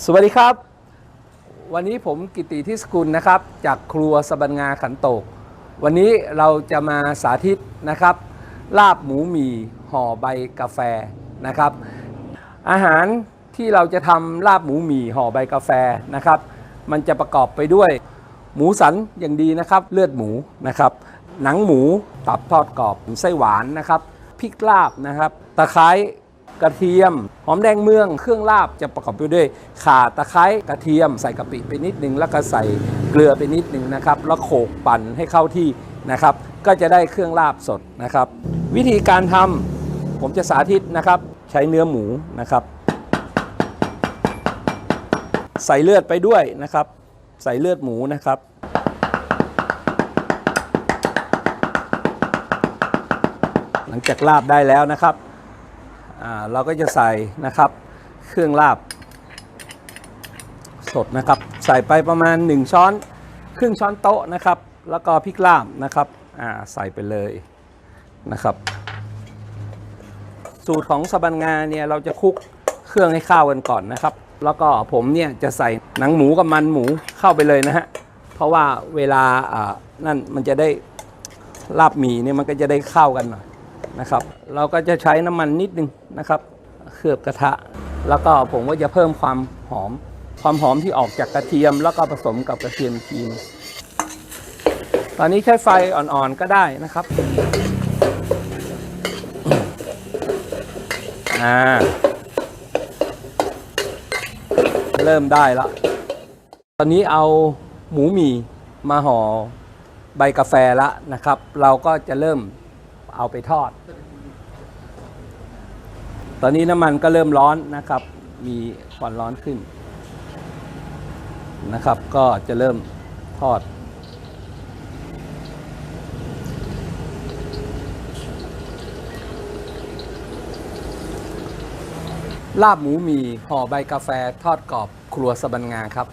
สวัสดีครับ วันนี้ผมกิติทิสกุลนะครับ จากครัวสบันงาขันโตก วันนี้เราจะมาสาธิตนะครับ ลาบหมูหมี่ห่อใบกาแฟนะครับ อาหารที่เราจะทำลาบหมูหมี่ห่อใบกาแฟนะครับ มันจะประกอบไปด้วย หมูสันอย่างดีนะครับ เลือดหมูนะครับ หนังหมูตับทอดกรอบไส้หวานนะครับพริกลาบนะครับ ตะไคร้ กระเทียม หอมแดงเมือง เครื่องลาบจะประกอบไปด้วยข่าตะไคร้กระเทียม ใส่กะปิไปนิดนึง แล้วก็ใส่เกลือไปนิดนึงนะครับ แล้วโขกปั่นให้เข้าที่นะครับ ก็จะได้เครื่องลาบสดนะครับ วิธีการทำผมจะสาธิตนะครับ ใช้เนื้อหมูนะครับ ใส่เลือดไปด้วยนะครับ ใส่เลือดหมูนะครับหลังจากลาบได้แล้วนะครับ เราก็จะใส่นะครับเครื่องลาบสดนะครับ ใส่ไปประมาณ 1 ช้อนครึ่งช้อนโต๊ะนะครับ แล้วก็พริกลาบนะครับใส่ไปเลยนะครับ สูตรของสะบันงาเนี่ยเราจะคลุกเครื่องให้เข้ากันก่อนนะครับ แล้วก็ผมเนี่ยจะใส่หนังหมูกับมันหมูเข้าไปเลยนะฮะเพราะว่าเวลาอ่านั่นมันจะได้ลาบหมี่เนี่ยมันก็จะได้เข้ากันหน่อย นะครับ เราก็จะใช้น้ำมันนิดนึงนะครับ เคลือบกระทะ แล้วก็ผมก็จะเพิ่มความหอม ความหอมที่ออกจากกระเทียม แล้วก็ผสมกับกระเทียมจีนตอนนี้ใช้ไฟอ่อนๆก็ได้นะครับอ่าเริ่มได้แล้วตอนนี้เอาหมูหมี่มาห่อใบกาแฟล้วนะครับ เราก็จะเริ่ม เอาไปทอด ตอนนี้น้ำมันก็เริ่มร้อนนะครับ มีควันร้อนขึ้นนะครับ ก็จะเริ่มทอด ลาบหมูมีห่อใบกาแฟทอดกรอบครัวสะบันงาครับ